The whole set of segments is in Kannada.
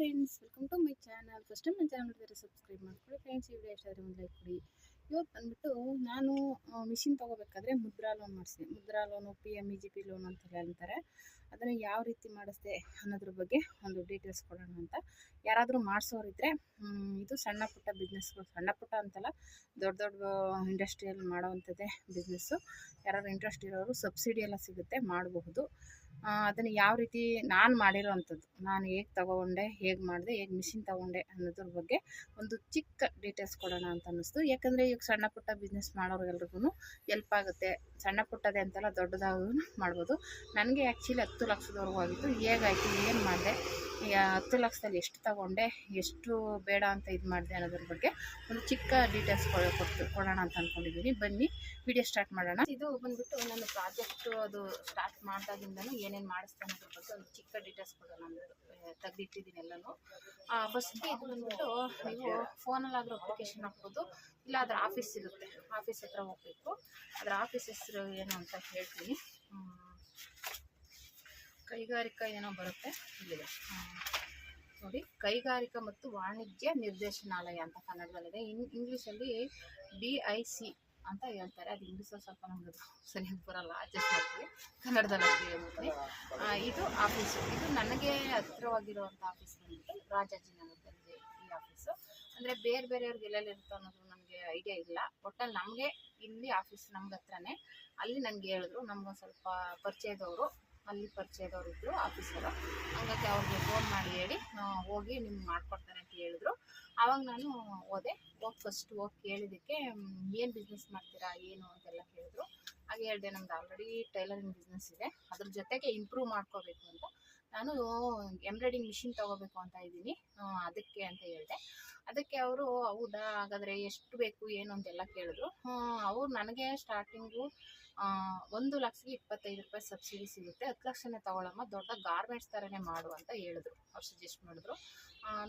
Friends welcome to my channel first time ನನ್ನ ಚಾನಲ್ ನೋಡಿದರೆ ಸಬ್ಸ್ಕ್ರೈಬ್ ಮಾಡ್ಕೊಳ್ಳಿ. ಫ್ರೆಂಡ್ಸ್ ಈ ವಿಡಿಯೋ ಇಷ್ಟ ಒಂದು ಲೈಕ್ ಕೊಡಿ. ಇವತ್ತು ಬಂದ್ಬಿಟ್ಟು ನಾನು ಮಿಷಿನ್ ತೊಗೋಬೇಕಾದ್ರೆ Mudra loan ಮಾಡಿಸಿದೆ. Mudra loan P M E G P loan ಅಂತ ಹೇಳ್ತಾರೆ ಅದನ್ನು ಯಾವ ರೀತಿ ಮಾಡಿಸ್ದೆ ಅನ್ನೋದ್ರ ಬಗ್ಗೆ ಒಂದು ಡೀಟೇಲ್ಸ್ ಕೊಡೋಣ ಅಂತ. ಯಾರಾದರೂ ಮಾಡಿಸೋರಿದ್ರೆ ಇದು ಸಣ್ಣ ಪುಟ್ಟ ಬಿಸ್ನೆಸ್ಗಳು ಸಣ್ಣ ಪುಟ್ಟ ಅಂತಲ್ಲ, ದೊಡ್ಡ ದೊಡ್ಡ ಇಂಡಸ್ಟ್ರಿಯಲ್ಲಿ ಮಾಡೋವಂಥದ್ದೇ ಬಿಸ್ನೆಸ್ಸು ಯಾರಾದ್ರು ಇಂಟ್ರೆಸ್ಟ್ ಇರೋರು ಸಬ್ಸಿಡಿ ಎಲ್ಲ ಸಿಗುತ್ತೆ, ಮಾಡಬಹುದು. ಅದನ್ನು ಯಾವ ರೀತಿ ನಾನು ಮಾಡಿರೋ ಅಂಥದ್ದು ನಾನು ಹೇಗೆ ತಗೊಂಡೆ, ಹೇಗೆ ಮಾಡಿದೆ, ಹೇಗೆ ಮಿಷಿನ್ ತಗೊಂಡೆ ಅನ್ನೋದ್ರ ಬಗ್ಗೆ ಒಂದು ಚಿಕ್ಕ ಡೀಟೇಲ್ಸ್ ಕೊಡೋಣ ಅಂತ ಅನ್ನಿಸ್ತು. ಯಾಕಂದರೆ ಈಗ ಸಣ್ಣ ಪುಟ್ಟ ಬಿಸ್ನೆಸ್ ಮಾಡೋರಿಗೆಲ್ರಿಗೂ ಎಲ್ಪ್ ಆಗುತ್ತೆ. ಸಣ್ಣ ಪುಟ್ಟದೇ ಅಂತೆಲ್ಲ ದೊಡ್ಡದಾಗೂ ಮಾಡ್ಬೋದು. ನನಗೆ ಆ್ಯಕ್ಚುಲಿ ಹತ್ತು ಲಕ್ಷದವರೆಗೂ ಆಗಿತ್ತು. ಹೇಗಾಯಿತು, ಏನು ಮಾಡಿದೆ ಹತ್ತು ಲಕ್ಷದಲ್ಲಿ ಎಷ್ಟು ತಗೊಂಡೆ, ಎಷ್ಟು ಬೇಡ ಅಂತ ಇದು ಮಾಡಿದೆ ಅನ್ನೋದ್ರ ಬಗ್ಗೆ ಒಂದು ಚಿಕ್ಕ ಡೀಟೇಲ್ಸ್ ಕೊಟ್ಟು, ಕೊಡೋಣ ಅಂತ ಅಂದ್ಕೊಂಡಿದ್ದೀನಿ ಬನ್ನಿ ವಿಡಿಯೋ ಸ್ಟಾರ್ಟ್ ಮಾಡೋಣ. ಇದು ಬಂದ್ಬಿಟ್ಟು ನನ್ನ ಪ್ರಾಜೆಕ್ಟ್ ಅದು ಸ್ಟಾರ್ಟ್ ಮಾಡಿದಾಗಿಂದನೂ ಏನೇನು ಮಾಡಿಸ್ತಾನೆ ಅನ್ನೋದ್ರ ಬಗ್ಗೆ ಒಂದು ಚಿಕ್ಕ ಡೀಟೇಲ್ಸ್ ಕೊಡೋಣ ಅಂದ್ಬಿಟ್ಟು ತೆಗೆದಿಟ್ಟಿದ್ದೀನಿ ಎಲ್ಲನೂ. ಫಸ್ಟ್ ಇದು ಬಂದ್ಬಿಟ್ಟು ನೀವು ಫೋನಲ್ಲಾದರೂ ಅಪ್ಲಿಕೇಶನ್ ಹಾಕ್ಬೋದು. ಇಲ್ಲ, ಅದರ ಆಫೀಸ್ ಇರುತ್ತೆ. ಆಫೀಸ್ ಹತ್ರ ಹೋಗಬೇಕು. ಅದರ ಆಫೀಸ್ ಹೆಸರು ಏನು ಅಂತ ಹೇಳ್ತೀನಿ. ಕೈಗಾರಿಕಾ ಏನೋ ಬರುತ್ತೆ. ಇಲ್ಲಿದೆ. ನೋಡಿ, ಕೈಗಾರಿಕಾ ಮತ್ತು ವಾಣಿಜ್ಯ ನಿರ್ದೇಶನಾಲಯ ಅಂತ ಕನ್ನಡದಲ್ಲಿದೆ. ಇನ್ ಇಂಗ್ಲೀಷಲ್ಲಿ ಡಿ ಐ ಸಿ ಅಂತ ಹೇಳ್ತಾರೆ. ಅದು ಇಂಗ್ಲೀಷಲ್ಲಿ ಸ್ವಲ್ಪ ನಮ್ಗೆ ಸರಿಯಾಗಿ ಬರಲ್ಲ. ಅಡ್ಜಸ್ಟ್ ಮಾಡ್ತೀವಿ ಕನ್ನಡದಲ್ಲಿ ಹೇಳ್ತೀನಿ. ಆ, ಇದು ಆಫೀಸು ಇದು ನನಗೆ ಹತ್ತಿರವಾಗಿರುವಂಥ ಆಫೀಸ್ ಬಂದ್ಬಿಟ್ಟು ರಾಜಾಜಿನಗರದಲ್ಲಿ ಈ ಆಫೀಸು ಅಂದರೆ ಬೇರೆ ಬೇರೆಯವ್ರಿಗೆ ಎಲ್ಲೆಲ್ಲಿ ಇರುತ್ತೋ ಅನ್ನೋದು ನನಗೆ ಐಡಿಯಾ ಇಲ್ಲ. ಒಟ್ಟಲ್ಲಿ ನಮಗೆ ಇಲ್ಲಿ ಆಫೀಸ್ ನಮ್ಗೆ ಹತ್ರನೇ. ಅಲ್ಲಿ ನನಗೆ ಹೇಳಿದ್ರು. ನಮ್ಗೊಂದು ಸ್ವಲ್ಪ ಪರಿಚಯದವರು. ಅಲ್ಲಿ ಪರಿಚಯದವ್ರು ಇದ್ದರು ಆಫೀಸರು ಹಂಗಾಗಿ ಅವ್ರಿಗೆ ಫೋನ್ ಮಾಡಿ ಹೇಳಿ ಹೋಗಿ ನಿಮ್ಗೆ ಮಾಡ್ಕೊಡ್ತಾರೆ ಅಂತ ಹೇಳಿದ್ರು. ಆವಾಗ ನಾನು ಹೋದೆ. ಹೋಗಿ ಫಸ್ಟ್ ಹೋಗಿ ಕೇಳಿದ್ದಕ್ಕೆ ಏನು ಬಿಸ್ನೆಸ್ ಮಾಡ್ತೀರಾ, ಏನು ಅಂತೆಲ್ಲ ಕೇಳಿದ್ರು. ಹಾಗೆ ಹೇಳಿದೆ, ನಮ್ದು ಆಲ್ರೆಡಿ ಟೈಲರಿಂಗ್ ಬಿಸ್ನೆಸ್ ಇದೆ. ಅದ್ರ ಜೊತೆಗೆ ಇಂಪ್ರೂವ್ ಮಾಡ್ಕೋಬೇಕು ಅಂತ. ನಾನು ಎಂಬ್ರಾಯ್ಡಿಂಗ್ ಮಿಷಿನ್ ತಗೋಬೇಕು ಅಂತ ಇದ್ದೀನಿ. ಅದಕ್ಕೆ ಅಂತ ಹೇಳಿದೆ. ಅದಕ್ಕೆ ಅವರು, ಹೌದಾ, ಹಾಗಾದರೆ ಎಷ್ಟು ಬೇಕು, ಏನು ಅಂತೆಲ್ಲ ಕೇಳಿದ್ರು. ಅವ್ರು ನನಗೆ ಸ್ಟಾರ್ಟಿಂಗು ಒಂದು ಲಕ್ಷಕ್ಕೆ ಇಪ್ಪತ್ತೈದು ರೂಪಾಯಿ ಸಬ್ಸಿಡಿ ಸಿಗುತ್ತೆ. ಹತ್ತು ಲಕ್ಷನೇ ತಗೊಳಮ್ಮ. ದೊಡ್ಡ ಗಾರ್ಮೆಂಟ್ಸ್ ಥರನೇ ಮಾಡು ಅಂತ ಹೇಳಿದ್ರು. ಅವ್ರು ಸಜೆಸ್ಟ್ ಮಾಡಿದ್ರು.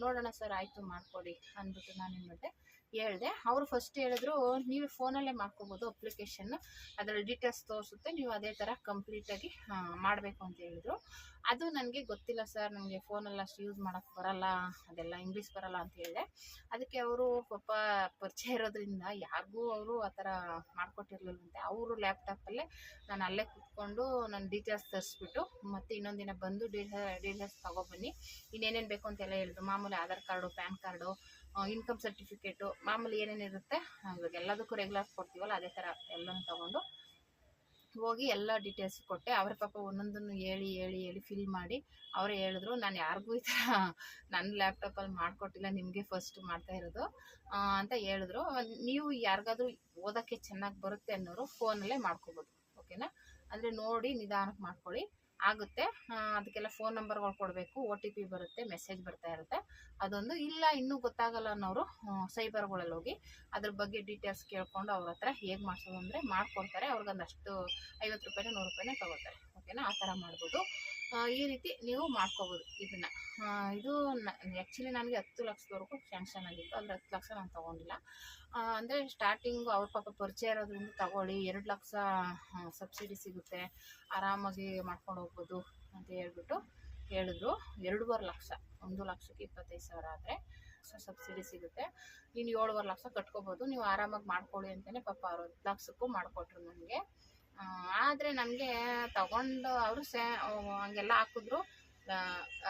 ನೋಡೋಣ ಸರ್, ಆಯಿತು ಮಾಡಿಕೊಡಿ ಅಂದ್ಬಿಟ್ಟು ನಾನು ಏನು ಮಾಡಿದೆ. ಹೇಳಿದೆ. ಅವರು ಫಸ್ಟ್ ಹೇಳಿದ್ರು, ನೀವು ಫೋನಲ್ಲೇ ಮಾಡ್ಕೋಬೋದು ಅಪ್ಲಿಕೇಶನ್ ಅದರ ಡೀಟೇಲ್ಸ್ ತೋರಿಸುತ್ತೆ. ನೀವು ಅದೇ ಥರ ಕಂಪ್ಲೀಟಾಗಿ ಮಾಡಬೇಕು ಅಂತ ಹೇಳಿದ್ರು. ಅದು ನನಗೆ ಗೊತ್ತಿಲ್ಲ ಸರ್ ನನಗೆ ಫೋನಲ್ಲಿ ಅಷ್ಟು ಯೂಸ್ ಮಾಡೋಕ್ಕೆ ಬರಲ್ಲ. ಅದೆಲ್ಲ ಇಂಗ್ಲೀಷ್ ಬರಲ್ಲ ಅಂತ ಹೇಳಿದೆ. ಅದಕ್ಕೆ ಅವರು ಪಾಪ ಪರಿಚಯ ಇರೋದ್ರಿಂದ ಯಾರಿಗೂ ಅವರು ಆ ಥರ ಮಾಡಿಕೊಟ್ಟಿರ್ಲಿಲ್ಲಂತೆ. ಅವರು ಲ್ಯಾಪ್ಟಾಪಲ್ಲೇ ನಾನು ಅಲ್ಲೇ ಕೂತ್ಕೊಂಡು ನನ್ನ ಡೀಟೇಲ್ಸ್ ತರಿಸ್ಬಿಟ್ಟು ಮತ್ತು ಇನ್ನೊಂದು ದಿನ ಬಂದು ಡೀಟೇಲ್ ಡೀಟೇಲ್ಸ್ ತೊಗೊಬನ್ನಿ ಇನ್ನೇನೇನು ಬೇಕು ಅಂತೆಲ್ಲ ಹೇಳಿದ್ರು. ಮಾಮೂಲಿ Aadhaar card, PAN card income certificate ಮಾಮೂಲಿ ಏನೇನಿರುತ್ತೆ ಇವಾಗ ಎಲ್ಲದಕ್ಕೂ ರೆಗ್ಯುಲರ್ ಕೊಡ್ತೀವಲ್ಲ, ಅದೇ ಥರ ಎಲ್ಲನೂ ತೊಗೊಂಡು ಹೋಗಿ ಎಲ್ಲ ಡೀಟೇಲ್ಸ್ ಕೊಟ್ಟೆ. ಅವ್ರ ಪಾಪ ಒಂದೊಂದನ್ನು ಹೇಳಿ ಹೇಳಿ ಹೇಳಿ ಫಿಲ್ ಮಾಡಿ ಅವರೇ ಹೇಳಿದ್ರು. ನಾನು ಯಾರಿಗೂ ಈ ಥರ ನನ್ನ ಲ್ಯಾಪ್ಟಾಪಲ್ಲಿ ಮಾಡಿಕೊಟ್ಟಿಲ್ಲ, ನಿಮಗೆ ಫಸ್ಟ್ ಮಾಡ್ತಾ ಇರೋದು ಅಂತ ಹೇಳಿದ್ರು. ನೀವು ಯಾರಿಗಾದ್ರೂ ಓದೋಕ್ಕೆ ಚೆನ್ನಾಗಿ ಬರುತ್ತೆ ಅನ್ನೋರು ಫೋನಲ್ಲೇ ಮಾಡ್ಕೋಬೋದು ಓಕೆನಾ ಅಂದರೆ ನೋಡಿ ನಿಧಾನಕ್ಕೆ ಮಾಡ್ಕೊಳ್ಳಿ. ಆಗುತ್ತೆ. ಅದಕ್ಕೆಲ್ಲ ಫೋನ್ ನಂಬರ್ಗಳು ಕೊಡಬೇಕು. ಒ ಟಿ ಪಿ ಬರುತ್ತೆ ಮೆಸೇಜ್ ಬರ್ತಾ ಇರುತ್ತೆ. ಅದೊಂದು ಇಲ್ಲ, ಇನ್ನೂ ಗೊತ್ತಾಗಲ್ಲ ಅನ್ನೋರು ಸೈಬರ್ಗಳಲ್ಲಿ ಹೋಗಿ ಅದ್ರ ಬಗ್ಗೆ ಡೀಟೇಲ್ಸ್ ಕೇಳ್ಕೊಂಡು ಅವ್ರ ಹತ್ರ ಹೇಗೆ ಮಾಡ್ಸೋದು ಅಂದರೆ ಮಾಡ್ಕೊಡ್ತಾರೆ. ಅವ್ರಿಗೊಂದಷ್ಟು ಐವತ್ತು ರೂಪಾಯಿನ ನೂರು ರೂಪಾಯಿನೇ ತೊಗೋತಾರೆ. ಓಕೆನಾ ಆ ಥರ ಮಾಡ್ಬೋದು. ಈ ರೀತಿ ನೀವು ಮಾಡ್ಕೋಬೋದು ಇದನ್ನು. ಇದು ಆ್ಯಕ್ಚುಲಿ ನನಗೆ ಹತ್ತು ಲಕ್ಷದವರೆಗೂ ಫ್ಯಾಂಕ್ಷನ್ ಆಗಿತ್ತು. ಅಂದರೆ ಹತ್ತು ಲಕ್ಷ ನಾನು ತೊಗೊಂಡಿಲ್ಲ. ಅಂದರೆ ಸ್ಟಾರ್ಟಿಂಗು ಅವ್ರ ಪಾಪ ಪರಿಚಯ ಇರೋದ್ರಿಂದ ತಗೊಳ್ಳಿ. ಎರಡು ಲಕ್ಷ ಸಬ್ಸಿಡಿ ಸಿಗುತ್ತೆ. ಆರಾಮಾಗಿ ಮಾಡ್ಕೊಂಡು ಹೋಗ್ಬೋದು ಅಂತ ಹೇಳ್ಬಿಟ್ಟು ಹೇಳಿದ್ರು. ಎರಡೂವರೆ ಲಕ್ಷ, ಒಂದು ಲಕ್ಷಕ್ಕೆ ಇಪ್ಪತ್ತೈದು ಸಾವಿರ ಆದರೆ ಸಬ್ಸಿಡಿ ಸಿಗುತ್ತೆ. ನೀನು ಏಳುವರೆ ಲಕ್ಷ ಕಟ್ಕೋಬೋದು. ನೀವು ಆರಾಮಾಗಿ ಮಾಡ್ಕೊಳ್ಳಿ ಅಂತಲೇ ಪಾಪ ಅವ್ರು ಹತ್ತು ಲಕ್ಷಕ್ಕೂ ಮಾಡಿಕೊಟ್ರು ನನಗೆ. ಆದರೆ ನಮಗೆ ತಗೊಂಡು ಅವರು ಸೇ ಹಂಗೆಲ್ಲ ಹಾಕಿದ್ರು.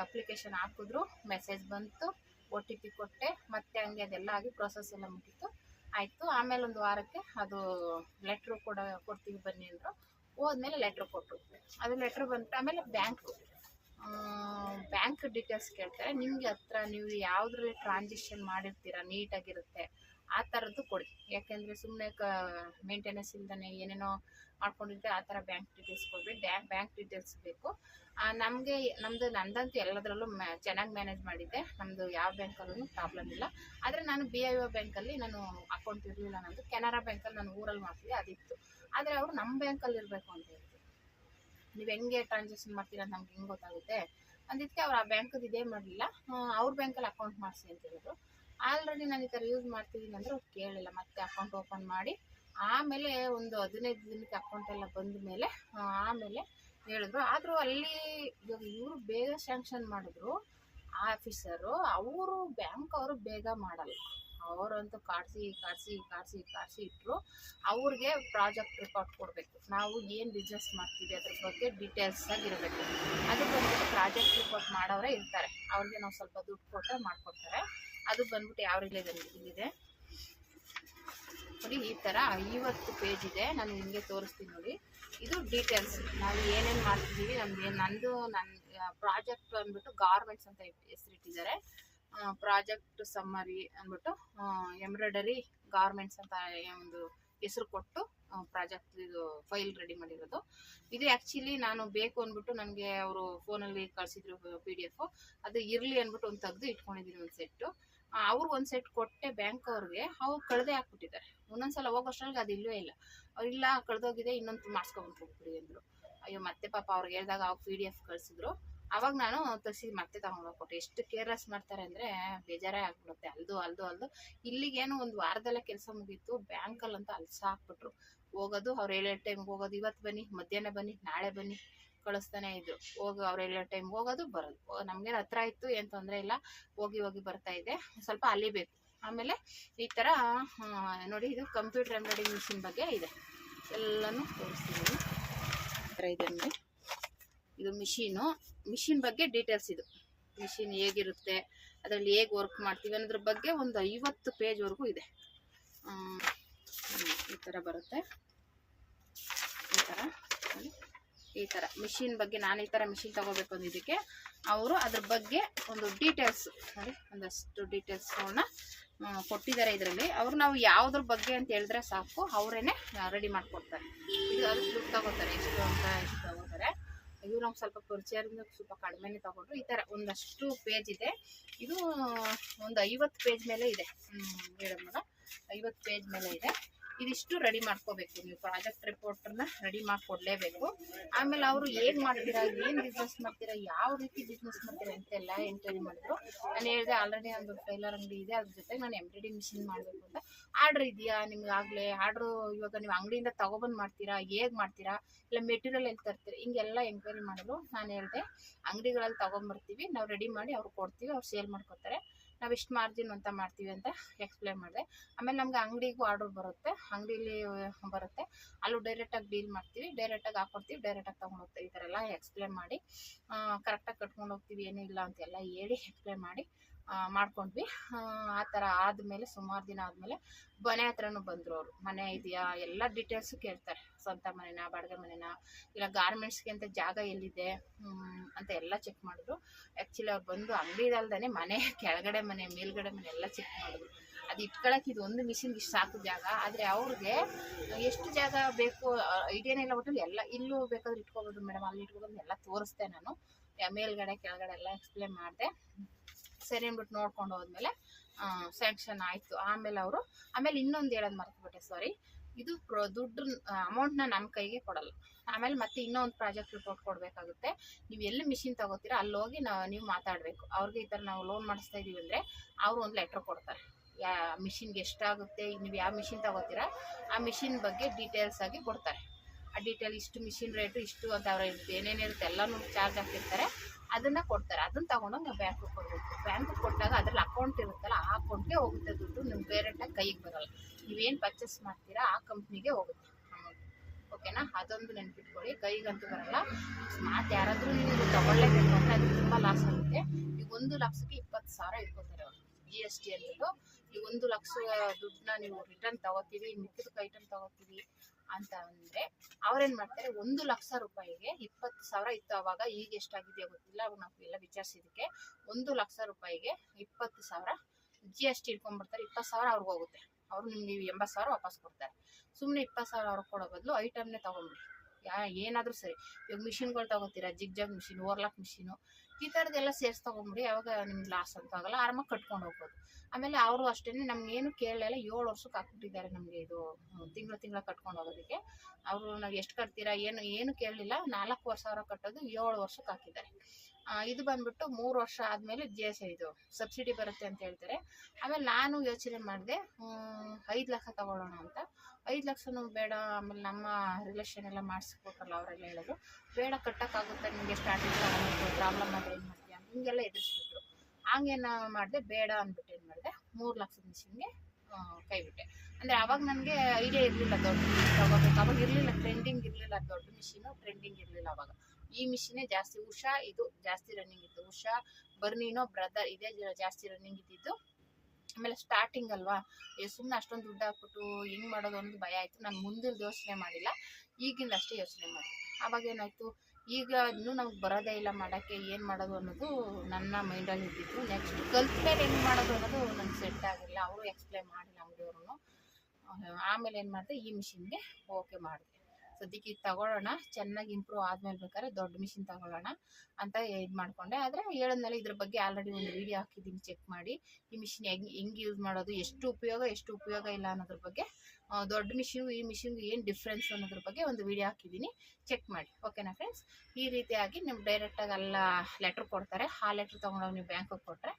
ಅಪ್ಲಿಕೇಶನ್ ಹಾಕಿದ್ರು. ಮೆಸೇಜ್ ಬಂತು ಒ ಟಿ ಪಿ ಕೊಟ್ಟೆ. ಮತ್ತೆ ಹಂಗೆ ಅದೆಲ್ಲ ಆಗಿ ಪ್ರೊಸೆಸ್ ಎಲ್ಲ ಮುಗೀತು. ಆಯಿತು, ಆಮೇಲೆ ಒಂದು ವಾರಕ್ಕೆ ಅದು ಲೆಟ್ರು ಕೊಡ ಕೊಡ್ತೀವಿ ಬನ್ನಿ ಅಂದರು. ಹೋದ್ಮೇಲೆ ಲೆಟ್ರ್ ಕೊಟ್ಟರು ಅದು ಲೆಟ್ರ್ ಬಂತು ಆಮೇಲೆ ಬ್ಯಾಂಕು ಬ್ಯಾಂಕ್ ಡೀಟೇಲ್ಸ್ ಕೇಳ್ತಾರೆ. ನಿಮಗೆ ಹತ್ರ ನೀವು ಯಾವುದ್ರಲ್ಲಿ ಟ್ರಾನ್ಸಾಕ್ಷನ್ ಮಾಡಿರ್ತೀರ ನೀಟಾಗಿರುತ್ತೆ ಆ ಥರದ್ದು ಕೊಡಿ. ಯಾಕೆಂದರೆ ಸುಮ್ಮನೆ ಕ ಮೇಂಟೆನೆನ್ಸ್ ಇಲ್ದೇ ಏನೇನೋ ಮಾಡ್ಕೊಂಡಿದ್ರೆ ಆ ಥರ ಬ್ಯಾಂಕ್ ಡೀಟೇಲ್ಸ್ ಕೊಡ್ಬೇಕು. ಬ್ಯಾಂಕ್ ಬ್ಯಾಂಕ್ ಡೀಟೇಲ್ಸ್ ಬೇಕು. ನಮಗೆ ನಮ್ಮದು ನಂದಂತೂ ಎಲ್ಲದರಲ್ಲೂ ಮ್ಯಾ ಚೆನ್ನಾಗಿ ಮ್ಯಾನೇಜ್ ಮಾಡಿದ್ದೆ. ನಮ್ಮದು ಯಾವ ಬ್ಯಾಂಕಲ್ಲೂ ಪ್ರಾಬ್ಲಮ್ ಇಲ್ಲ. ಆದರೆ ನಾನು ಬಿ ಐ ಒ ಬ್ಯಾಂಕಲ್ಲಿ ನಾನು ಅಕೌಂಟ್ ಇರಲಿಲ್ಲ ನನ್ನದು ಕೆನರಾ ಬ್ಯಾಂಕಲ್ಲಿ ನಾನು ಊರಲ್ಲಿ ಮಾಡ್ತಿದ್ದೆ, ಅದಿತ್ತು. ಆದರೆ ಅವರು ನಮ್ಮ ಬ್ಯಾಂಕಲ್ಲಿ ಇರಬೇಕು ಅಂತ ಹೇಳಿದ್ರು ನೀವು ಹೆಂಗೆ ಟ್ರಾನ್ಸಾಕ್ಷನ್ ಮಾಡ್ತೀರಾ ಅಂತ ನಮ್ಗೆ ಹೆಂಗೆ ಗೊತ್ತಾಗುತ್ತೆ? ಅಂದಿದ್ದಕ್ಕೆ ಅವ್ರು ಆ ಬ್ಯಾಂಕದ್ದು ಇದೇ ಮಾಡಲಿಲ್ಲ. ಅವ್ರ ಬ್ಯಾಂಕಲ್ಲಿ ಅಕೌಂಟ್ ಮಾಡಿಸಿ ಅಂತ ಹೇಳಿದ್ರು. ಆಲ್ರೆಡಿ ನಾನು ಈ ಥರ ಯೂಸ್ ಮಾಡ್ತಿದ್ದೀನಿ ಅಂದರೆ ಅವ್ರು ಕೇಳಿಲ್ಲ. ಮತ್ತೆ ಅಕೌಂಟ್ ಓಪನ್ ಮಾಡಿ, ಆಮೇಲೆ ಒಂದು ಹದಿನೈದು ದಿನಕ್ಕೆ ಅಕೌಂಟ್ ಎಲ್ಲ ಬಂದ ಮೇಲೆ ಆಮೇಲೆ ಹೇಳಿದ್ರು. ಆದರೂ ಅಲ್ಲಿ ಇವಾಗ ಇವರು ಬೇಗ ಸ್ಯಾಂಕ್ಷನ್ ಮಾಡಿದ್ರು ಆಫೀಸರು ಅವರು. ಬ್ಯಾಂಕ್ ಅವರು ಬೇಗ ಮಾಡಲ್ಲ. ಅವರಂತೂ ಕಾಡಿಸಿ ಕಾಡಿಸಿ ಕಾಡಿಸಿ ಕಾಡಿಸಿ ಇಟ್ಟರು ಅವ್ರಿಗೆ ಪ್ರಾಜೆಕ್ಟ್ ರಿಪೋರ್ಟ್ ಕೊಡಬೇಕು. ನಾವು ಏನು ಬಿಸ್ನೆಸ್ ಮಾಡ್ತೀವಿ ಅದ್ರ ಬಗ್ಗೆ ಡೀಟೇಲ್ಸ್ ಆಗಿರಬೇಕು ಅದಕ್ಕೆ ಪ್ರಾಜೆಕ್ಟ್ ರಿಪೋರ್ಟ್ ಮಾಡೋರೇ ಇರ್ತಾರೆ. ಅವ್ರಿಗೆ ನಾವು ಸ್ವಲ್ಪ ದುಡ್ಡು ಕೊಟ್ಟರೆ ಮಾಡ್ಕೊಡ್ತಾರೆ. ಅದು ಬಂದ್ಬಿಟ್ಟು ಯಾವ ರೀತಿ ಇಲ್ಲಿದೆ? ನೋಡಿ, ಈ ಥರ ಐವತ್ತು ಪೇಜ್ ಇದೆ. ನಾನು ನಿಮಗೆ ತೋರಿಸ್ತೀನಿ ನೋಡಿ. ಇದು ಡೀಟೇಲ್ಸ್ ನಾವು ಏನೇನು ಮಾಡ್ತಿದ್ದೀವಿ, ನಮಗೆ ನಂದು ನನ್ನ ಪ್ರಾಜೆಕ್ಟ್ ಅಂದ್ಬಿಟ್ಟು ಗಾರ್ಮೆಂಟ್ಸ್ ಅಂತ ಹೆಸರಿಟ್ಟಿದ್ದಾರೆ. ಪ್ರಾಜೆಕ್ಟ್ ಸಮ್ಮರಿ ಅಂದ್ಬಿಟ್ಟು ಎಂಬ್ರಾಯ್ಡರಿ ಗಾರ್ಮೆಂಟ್ಸ್ ಅಂತ ಒಂದು ಹೆಸರು ಕೊಟ್ಟು ಪ್ರಾಜೆಕ್ಟ್ ಇದು ಫೈಲ್ ರೆಡಿ ಮಾಡಿರೋದು. ಇದು ಆ್ಯಕ್ಚುಲಿ ನಾನು ಬೇಕು ಅಂದ್ಬಿಟ್ಟು ನನಗೆ ಅವರು ಫೋನಲ್ಲಿ ಕಳಿಸಿದ್ರು ಪಿ ಡಿ ಎಫ್ ಅದು ಇರಲಿ ಅಂದ್ಬಿಟ್ಟು ಒಂದು ತೆಗೆದು ಇಟ್ಕೊಂಡಿದ್ದೀನಿ ಒಂದು ಸೆಟ್ಟು ಅವ್ರಿಗೆ ಒಂದು ಸೆಟ್ ಕೊಟ್ಟೆ ಬ್ಯಾಂಕ್ ಅವ್ರಿಗೆ, ಅವ್ರು ಕಳೆದೇ ಹಾಕ್ಬಿಟ್ಟಿದ್ದಾರೆ. ಒಂದೊಂದ್ಸಲ ಹೋಗೋಷ್ಟ್ರಲ್ಲಿ ಅದು ಇಲ್ಲವೇ ಇಲ್ಲ. ಅವ್ರು, ಇಲ್ಲ, ಕಳೆದೋಗಿದೆ, ಇನ್ನೊಂದು ಮಾಡಿಸ್ಕೊಂಡ್ಬಿಟ್ಟು ಹೋಗ್ಬಿಡಿ, ಅಂದರು. ಅಯ್ಯೋ, ಮತ್ತೆ ಪಾಪ ಅವ್ರಿಗೆ ಹೇಳಿದಾಗ ಅವ್ರು ಪಿ ಡಿ ಎಫ್ ಕಳಿಸಿದ್ರು. ಅವಾಗ ನಾನು ತರಿಸಿ, ಮತ್ತೆ ತಗೊಂಡೋಗ್ಕೊಟ್ಟೆ ಎಷ್ಟು ಕೇರ್ಲೆಸ್ ಮಾಡ್ತಾರೆ ಅಂದರೆ ಬೇಜಾರೇ ಆಗ್ಬಿಡುತ್ತೆ. ಅಲ್ದು ಅಲ್ದು ಅಲ್ದು. ಇಲ್ಲಿಗೇನು ಒಂದು ವಾರದಲ್ಲ ಕೆಲಸ ಮುಗೀತು. ಬ್ಯಾಂಕಲ್ಲಂತೂ ಅಲ್ಸ ಹಾಕ್ಬಿಟ್ರು. ಹೋಗೋದು, ಅವ್ರು ಹೇಳೋ ಟೈಮ್ಗೆ ಹೋಗೋದು. ಇವತ್ತು ಬನ್ನಿ, ಮಧ್ಯಾಹ್ನ ಬನ್ನಿ, ನಾಳೆ ಬನ್ನಿ. ಕಳಿಸ್ತಾನೆ ಇದ್ರು. ಹೋಗಿ, ಅವ್ರು ಎಲ್ಲ ಟೈಮ್ ಹೋಗೋದು, ಬರೋದು. ನಮ್ಗೇನು ಹತ್ರ ಇತ್ತು ಏನು ತೊಂದರೆ ಇಲ್ಲ. ಹೋಗಿ ಹೋಗಿ ಬರ್ತಾ ಇದೆ. ಸ್ವಲ್ಪ ಅಲಿಬೇಕು ಆಮೇಲೆ ಈ ಥರ ನೋಡಿ, ಇದು ಕಂಪ್ಯೂಟರ್ ಎಂಬ್ರಾಯ್ಡಿಂಗ್ ಮಿಷಿನ್ ಬಗ್ಗೆ ಇದೆ. ಎಲ್ಲನೂ ತೋರಿಸ್ತೀನಿ. ಈ ಥರ ಇದೆ ನೋಡಿ. ಇದು ಮಿಷಿನು ಮಿಷಿನ್ ಬಗ್ಗೆ ಡೀಟೇಲ್ಸ್ ಇದು. ಮಿಷಿನ್ ಹೇಗಿರುತ್ತೆ, ಅದರಲ್ಲಿ ಹೇಗೆ ವರ್ಕ್ ಮಾಡ್ತೀವಿ ಅನ್ನೋದ್ರ ಬಗ್ಗೆ ಒಂದು ಐವತ್ತು ಪೇಜ್ವರೆಗೂ ಇದೆ. ಈ ಥರ ಬರುತ್ತೆ. ಈ ಥರ. ಈ ಥರ ಮಿಷಿನ್ ಬಗ್ಗೆ ನಾನು ಈ ಥರ ಮಿಷಿನ್ ತಗೋಬೇಕು ಅಂದಿದ್ದಕ್ಕೆ ಅವರು ಅದ್ರ ಬಗ್ಗೆ ಒಂದು ಡೀಟೇಲ್ಸ್ ನೋಡಿ ಒಂದಷ್ಟು ಡೀಟೇಲ್ಸ್ಗಳನ್ನ ಕೊಟ್ಟಿದ್ದಾರೆ ಇದರಲ್ಲಿ. ಅವರು ನಾವು ಯಾವುದ್ರ ಬಗ್ಗೆ ಅಂತ ಹೇಳಿದ್ರೆ ಸಾಕು, ಅವರೇನೆ ರೆಡಿ ಮಾಡಿಕೊಡ್ತಾರೆ. ಇದು ಅದು ದುಡ್ಡು ತಗೋತಾರೆ, ಎಷ್ಟು ಅಂತ ಎಷ್ಟು ತಗೋತಾರೆ. ಇದು ನಮ್ಗೆ ಸ್ವಲ್ಪ ಪರಿಚಯದಿಂದ ಸ್ವಲ್ಪ ಕಡಿಮೆನೇ ತಗೊಂಡ್ರು. ಈ ಥರ ಒಂದಷ್ಟು ಪೇಜ್ ಇದೆ. ಇದು ಒಂದು ಐವತ್ತು ಪೇಜ್ ಮೇಲೆ ಇದೆ. ಮೇಡಮ್ ಐವತ್ತು ಪೇಜ್ ಮೇಲೆ ಇದೆ. ಇದಿಷ್ಟು ರೆಡಿ ಮಾಡ್ಕೋಬೇಕು ನೀವು ಪ್ರಾಜೆಕ್ಟ್ ರಿಪೋರ್ಟನ್ನ ರೆಡಿ ಮಾಡಿಕೊಡ್ಲೇಬೇಕು. ಆಮೇಲೆ ಅವರು ಏನು ಮಾಡ್ತೀರಾ, ಏನು ಬಿಸ್ನೆಸ್ ಮಾಡ್ತೀರಾ, ಯಾವ ರೀತಿ ಬಿಸ್ನೆಸ್ ಮಾಡ್ತೀರಾ ಅಂತೆಲ್ಲ ಎಂಕ್ವೈರಿ ಮಾಡಿದ್ರು. ನಾನು ಹೇಳಿದೆ ಆಲ್ರೆಡಿ ಒಂದು ಟೈಲರ್ ಅಂಗಡಿ ಇದೆ, ಅದ್ರ ಜೊತೆ ನಾನು ಎಂಬ್ರಾಯ್ಡಿಂಗ್ ಮಿಷಿನ್ ಮಾಡಬೇಕು ಅಂತ. ಆರ್ಡ್ರ್ ಇದೆಯಾ ನಿಮ್ಗೆ ಆಗಲೇ? ಆರ್ಡ್ರು ಇವಾಗ ನೀವು ಅಂಗಡಿಯಿಂದ ತಗೊಬಂದು ಮಾಡ್ತೀರಾ, ಹೇಗೆ ಮಾಡ್ತೀರಾ? ಇಲ್ಲ ಮೆಟೀರಿಯಲ್ ಎಲ್ಲಿ ತರ್ತೀರಾ? ಹಿಂಗೆಲ್ಲ ಎಂಕ್ವೈರಿ ಮಾಡಿದ್ರು. ನಾನು ಹೇಳಿದೆ, ಅಂಗಡಿಗಳಲ್ಲಿ ತಗೊಂಬರ್ತೀವಿ, ನಾವು ರೆಡಿ ಮಾಡಿ ಅವ್ರು ಕೊಡ್ತೀವಿ, ಅವ್ರು ಸೇಲ್ ಮಾಡ್ಕೊತಾರೆ. ನಾವು ಇಷ್ಟು ಮಾರ್ಜಿನ್ ಅಂತ ಮಾಡ್ತೀವಿ ಅಂತ ಎಕ್ಸ್ಪ್ಲೇನ್ ಮಾಡಿದೆ. ಆಮೇಲೆ ನಮ್ಗೆ ಅಂಗಡಿಗೂ ಆರ್ಡರ್ ಬರುತ್ತೆ. ಅಂಗಡೀಲಿ ಬರುತ್ತೆ. ಅಲ್ಲೂ ಡೈರೆಕ್ಟಾಗಿ ಡೀಲ್ ಮಾಡ್ತೀವಿ. ಡೈರೆಕ್ಟಾಗಿ ಹಾಕ್ಕೊಡ್ತೀವಿ ಡೈರೆಕ್ಟಾಗಿ ತೊಗೊಂಡು ಹೋಗ್ತೀವಿ. ಈ ಥರ ಎಲ್ಲ ಎಕ್ಸ್ಪ್ಲೇನ್ ಮಾಡಿ ಕರೆಕ್ಟಾಗಿ ಕಟ್ಕೊಂಡು ಹೋಗ್ತೀವಿ. ಏನೂ ಇಲ್ಲ ಅಂತೆಲ್ಲ ಹೇಳಿ ಎಕ್ಸ್ಪ್ಲೇನ್ ಮಾಡಿ. ಮಾಡ್ಕೊಂಡ್ವಿ. ಆ, ಥರ ಆದಮೇಲೆ ಸುಮಾರು ದಿನ ಆದಮೇಲೆ ಮನೆ ಹತ್ರನೂ ಬಂದರು ಅವರು. ಮನೆ ಇದೆಯಾ? ಎಲ್ಲ ಡೀಟೇಲ್ಸು ಕೇಳ್ತಾರೆ. ಸ್ವಂತ ಮನೆನಾ ಬಾಡಿಗೆ ಮನೆನಾ? ಇಲ್ಲ ಗಾರ್ಮೆಂಟ್ಸ್ಗೆ ಅಂತ ಜಾಗ ಎಲ್ಲಿದೆ? ಅಂತ ಎಲ್ಲ ಚೆಕ್ ಮಾಡಿದ್ರು. ಆ್ಯಕ್ಚುಲಿ ಅವ್ರು ಬಂದು ಅಂಗಡಿದಲ್ದೇ ಮನೆ ಕೆಳಗಡೆ ಮನೆ ಮೇಲ್ಗಡೆ ಮನೆ ಎಲ್ಲ ಚೆಕ್ ಮಾಡಿದ್ರು. ಅದು ಇಟ್ಕೊಳಕ್ಕೆ ಇದು ಒಂದು ಮಿಷಿನ್ಗೆ ಇಷ್ಟು ಸಾಕು ಜಾಗ. ಆದರೆ ಅವ್ರಿಗೆ ಎಷ್ಟು ಜಾಗ ಬೇಕು ಐಡಿಯಾನೆಲ್ಲ ಒಟ್ಟು ಎಲ್ಲ ಇಲ್ಲೂ ಬೇಕಾದ್ರೆ ಇಟ್ಕೋಬೋದು ಮೇಡಮ್ ಅಲ್ಲಿ ಇಟ್ಕೋಬೋದು ಎಲ್ಲ ತೋರಿಸ್ದೆ ನಾನು. ಮೇಲ್ಗಡೆ ಕೆಳಗಡೆ ಎಲ್ಲ ಎಕ್ಸ್ಪ್ಲೇನ್ ಮಾಡಿದೆ. ಸರಿ ಅಂದ್ಬಿಟ್ಟು ನೋಡ್ಕೊಂಡು ಹೋದ್ಮೇಲೆ ಸ್ಯಾಂಕ್ಷನ್ ಆಯಿತು. ಆಮೇಲೆ ಅವರು, ಆಮೇಲೆ ಇನ್ನೊಂದು ಹೇಳೋದು ಮರ್ತುಬಿಟ್ಟೆ ಸಾರಿ ಇದು ಪ್ರ, ದುಡ್ಡು ಅಮೌಂಟ್ನ ನಮ್ಮ ಕೈಗೆ ಕೊಡಲ್ಲ. ಆಮೇಲೆ ಮತ್ತೆ ಇನ್ನೊಂದು ಪ್ರಾಜೆಕ್ಟ್ ರಿಪೋರ್ಟ್ ಕೊಡಬೇಕಾಗುತ್ತೆ. ನೀವು ಎಲ್ಲಿ ಮಿಷಿನ್ ತಗೋತೀರಾ ಅಲ್ಲಿ ಹೋಗಿ ನಾವು ನೀವು ಮಾತಾಡಬೇಕು. ಅವ್ರಿಗೆ ಈ ಥರ ನಾವು ಲೋನ್ ಮಾಡಿಸ್ತಾ ಇದೀವಿ ಅಂದರೆ ಅವರು ಒಂದು ಲೆಟ್ರ್ ಕೊಡ್ತಾರೆ. ಯಾ ಮಿಷಿನ್ಗೆ ಎಷ್ಟಾಗುತ್ತೆ ನೀವು ಯಾವ ಮಿಷಿನ್ ತಗೋತೀರಾ, ಆ ಮಿಷಿನ್ ಬಗ್ಗೆ ಡೀಟೇಲ್ಸ್ ಆಗಿ ಕೊಡ್ತಾರೆ. ಆ ಡೀಟೇಲ್ ಇಷ್ಟು ಮಿಷಿನ್ ರೇಟು ಇಷ್ಟು ಅಂತ ಅವ್ರ ಏನೇನಿರುತ್ತೆ ಎಲ್ಲನೂ ಚಾರ್ಜ್ ಹಾಕಿರ್ತಾರೆ ಅದನ್ನ ಕೊಡ್ತಾರೆ. ಅದನ್ನ ತಗೊಂಡೋಗಿ ನಾವು ಬ್ಯಾಂಕಿಗೆ ಕೊಡಬೇಕು. ಬ್ಯಾಂಕಿಗೆ ಕೊಟ್ಟಾಗ ಅದ್ರಲ್ಲಿ ಅಕೌಂಟ್ ಇರುತ್ತಲ್ಲ, ಆ ಅಕೌಂಟ್ಗೆ ಹೋಗುತ್ತೆ ದುಡ್ಡು ನಿಮ್ಮ ಡೈರೆಕ್ಟಾಗಿ ಕೈಗೆ ಬರಲ್ಲ. ನೀವೇನು ಪರ್ಚೇಸ್ ಮಾಡ್ತೀರಾ, ಆ ಕಂಪ್ನಿಗೆ ಹೋಗುತ್ತೆ. ಓಕೆನಾ ಅದೊಂದು ನೆನ್ಪಿಟ್ಕೊಳ್ಳಿ. ಕೈಗಂತೂ ಬರಲ್ಲ. ಸ್ಮಾರ್ಟ್ ಯಾರಾದರೂ ನೀವು ತಗೊಳ್ಳೇಬೇಕು ಅಂದರೆ ಅದು ತುಂಬ ಲಾಸ್ ಆಗುತ್ತೆ. ಈಗ ಒಂದು ಲಕ್ಷಕ್ಕೆ ಇಪ್ಪತ್ತು ಸಾವಿರ ಇಟ್ಕೋತಾರೆ ಅವರು. ಜಿ ಎಸ್ ಟಿ ಅನ್ನೋದು ಈ ಒಂದು ಲಕ್ಷ ದುಡ್ಡನ್ನ ನೀವು ರಿಟರ್ನ್ ತಗೋತೀವಿ ಮಿಕ್ಕಿದ ಐಟಮ್ ತಗೋತೀವಿ ಅಂತ ಅಂದರೆ, ಅವ್ರೇನು ಮಾಡ್ತಾರೆ, ಒಂದು ಲಕ್ಷ ರೂಪಾಯಿಗೆ ಇಪ್ಪತ್ತು ಸಾವಿರ ಇತ್ತು ಅವಾಗ, ಈಗ ಎಷ್ಟಾಗಿದೆ ಗೊತ್ತಿಲ್ಲ ಅವಾಗ ನಾವು ಎಲ್ಲ ವಿಚಾರಿಸಿದಕ್ಕೆ ಒಂದು ಲಕ್ಷ ರೂಪಾಯಿಗೆ ಇಪ್ಪತ್ತು ಸಾವಿರ ಜಿ ಎಸ್ ಟಿ ಇಟ್ಕೊಂಡ್ಬಿಡ್ತಾರೆ, ಇಪ್ಪತ್ತು ಸಾವಿರ ಅವ್ರಿಗೆ ಹೋಗುತ್ತೆ. ಅವ್ರು ನಿಮ್ಗೆ ಎಂಬತ್ತು ಸಾವಿರ ವಾಪಸ್ ಕೊಡ್ತಾರೆ. ಸುಮ್ಮನೆ ಇಪ್ಪತ್ತು ಸಾವಿರ ಅವ್ರಿಗೆ ಕೊಡೋ ಬದಲು ಐಟಮ್ನೇ ತೊಗೊಂಬಿಡಿ ಯಾ ಏನಾದರೂ ಸರಿ. ಇವಾಗ ಮಿಷಿನ್ಗಳು ತಗೋತೀರಾ zig zag machine overlock machine ಈ ಥರದ್ದೆಲ್ಲ ಸೇರ್ಸಿ ತೊಗೊಂಬಿಡಿ ಯಾವಾಗ ನಿಮ್ಗೆ ಲಾಸ್ ಅಂತ ಆಗಲ್ಲ, ಆರಾಮಾಗಿ ಕಟ್ಕೊಂಡು ಹೋಗ್ಬೋದು. ಆಮೇಲೆ ಅವರು ಅಷ್ಟೇ ನಮ್ಗೇನು ಕೇಳಲಿಲ್ಲ ಏಳು ವರ್ಷಕ್ಕೆ ಹಾಕ್ಬಿಟ್ಟಿದ್ದಾರೆ ನಮಗೆ ಇದು ತಿಂಗಳು ತಿಂಗಳ ಕಟ್ಕೊಂಡು ಹೋಗೋದಕ್ಕೆ. ಅವರು ನಾವು ಎಷ್ಟು ಕಟ್ತೀರಾ, ಏನು ಏನು ಕೇಳಲಿಲ್ಲ ನಾಲ್ಕೂವರೆ ಸಾವಿರ ಕಟ್ಟೋದು ಏಳು ವರ್ಷಕ್ಕೆ ಹಾಕಿದ್ದಾರೆ. ಇದು ಬಂದ್ಬಿಟ್ಟು ಮೂರು ವರ್ಷ ಆದಮೇಲೆ ಜಿ ಎಸ್ ಇದು, ಸಬ್ಸಿಡಿ ಬರುತ್ತೆ ಅಂತ ಹೇಳ್ತಾರೆ. ಆಮೇಲೆ ನಾನು ಯೋಚನೆ ಮಾಡಿದೆ ಐದು ಲಕ್ಷ ತಗೊಳ್ಳೋಣ ಅಂತ. ಐದು ಲಕ್ಷನೂ ಬೇಡ, ಆಮೇಲೆ ನಮ್ಮ ರಿಲೇಷನ್ ಎಲ್ಲ ಮಾಡಿಸ್ಕೊಟ್ರಲ್ಲ ಅವರೆಲ್ಲ ಹೇಳಿದ್ರು ಬೇಡ, ಕಟ್ಟೋಕ್ಕಾಗುತ್ತೆ ನಿಮಗೆ ಸ್ಟಾರ್ಟಿಂಗ್ ಪ್ರಾಬ್ಲಮ್ ಆದರೆ ಏನು ಮಾಡ್ತೀಯ ಹಿಂಗೆಲ್ಲ ಎದುರಿಸ್ಬಿಟ್ರು. ಹಂಗೇನು ಮಾಡಿದೆ, ಬೇಡ ಅಂದ್ಬಿಟ್ಟು ಏನು ಮಾಡಿದೆ, ಮೂರು ಲಕ್ಷದ ಮಿಷಿನ್ಗೆ ಕೈ ಬಿಟ್ಟೆ ಅಂದರೆ ಅವಾಗ ನನಗೆ ಐಡಿಯಾ ಇರಲಿಲ್ಲ ದೊಡ್ಡ ಮಿಷಿನ್ ತಗೋಬೇಕು ಅವಾಗ ಇರಲಿಲ್ಲ ಟ್ರೆಂಡಿಂಗ್ ಇರಲಿಲ್ಲ, ದೊಡ್ಡ ಮಿಷಿನು ಟ್ರೆಂಡಿಂಗ್ ಇರಲಿಲ್ಲ ಅವಾಗ. ಈ ಮಿಷಿನೇ ಜಾಸ್ತಿ ಉಷಾ ಇದು ಜಾಸ್ತಿ ರನ್ನಿಂಗ್ ಇತ್ತು. ಉಷಾ, ಬರ್ನಿನೋ ಬ್ರದರ್ ಇದೇ ಜಾಸ್ತಿ ರನ್ನಿಂಗ್ ಇದ್ದಿದ್ದು. ಆಮೇಲೆ ಸ್ಟಾರ್ಟಿಂಗ್ ಅಲ್ವಾ? ಸುಮ್ಮನೆ ಅಷ್ಟೊಂದು ದುಡ್ಡು ಹಾಕ್ಬಿಟ್ಟು ಹೆಂಗ್ ಮಾಡೋದು ಅನ್ನೋದು ಭಯ ಆಯಿತು. ನಾನು ಮುಂದಿನ ಯೋಚನೆ ಮಾಡಿಲ್ಲ. ಈಗಿಂದ ಅಷ್ಟೇ ಯೋಚನೆ ಮಾಡಿ ಅವಾಗ ಏನಾಯಿತು? ಈಗ ಇನ್ನೂ ನಮ್ಗೆ ಬರೋದೇ ಇಲ್ಲ ಮಾಡೋಕ್ಕೆ, ಏನು ಮಾಡೋದು ಅನ್ನೋದು ನನ್ನ ಮೈಂಡಲ್ಲಿ ಇದ್ದಿತ್ತು ನೆಕ್ಸ್ಟ್ ಕಲ್ತ್ಮೇಲೆ ಹೆಂಗೆ ಮಾಡೋದು ಅನ್ನೋದು ನಂಗೆ ಸೆಟ್ ಆಗಿಲ್ಲ. ಅವರು ಎಕ್ಸ್ಪ್ಲೈನ್ ಮಾಡಿಲ್ಲ ಅಂಗಡಿಯವರು ಆಮೇಲೆ ಏನು ಮಾಡಿದೆ, ಈ ಮಿಷಿನ್ಗೆ ಓಕೆ ಮಾಡಿದೆ. ಸದ್ಯಕ್ಕೆ ಇದು ತಗೊಳ್ಳೋಣ, ಚೆನ್ನಾಗಿ ಇಂಪ್ರೂವ್ ಆದಮೇಲೆ ಬೇಕಾದ್ರೆ ದೊಡ್ಡ ಮಿಷಿನ್ ತಗೊಳ್ಳೋಣ ಅಂತ ಇದು ಮಾಡ್ಕೊಂಡೆ. ಆದರೆ ಹೇಳಿದ್ಮೇಲೆ ಇದ್ರ ಬಗ್ಗೆ ಆಲ್ರೆಡಿ ಒಂದು ವಿಡಿಯೋ ಹಾಕಿದ್ದೀನಿ ಚೆಕ್ ಮಾಡಿ. ಈ ಮಿಷಿನ್ ಹೆಂಗೆ ಹೆಂಗೆ ಯೂಸ್ ಮಾಡೋದು, ಎಷ್ಟು ಉಪಯೋಗ ಎಷ್ಟು ಉಪಯೋಗ ಇಲ್ಲ ಅನ್ನೋದ್ರ ಬಗ್ಗೆ ದೊಡ್ಡ ಮಿಷಿನ್ ಈ ಮಿಷಿನ್ಗೂ ಏನು ಡಿಫ್ರೆನ್ಸ್ ಅನ್ನೋದ್ರ ಬಗ್ಗೆ ಒಂದು ವಿಡಿಯೋ ಹಾಕಿದ್ದೀನಿ. ಚೆಕ್ ಮಾಡಿ ಓಕೆನಾ ಫ್ರೆಂಡ್ಸ್ ಈ ರೀತಿಯಾಗಿ ನಿಮ್ಗೆ ಡೈರೆಕ್ಟಾಗಿ ಎಲ್ಲ ಲೆಟ್ರ್ ಕೊಡ್ತಾರೆ. ಆ ಲೆಟ್ರ್ ತೊಗೊಂಡೋಗಿ ನೀವು ಬ್ಯಾಂಕಿಗೆ ಕೊಟ್ಟರೆ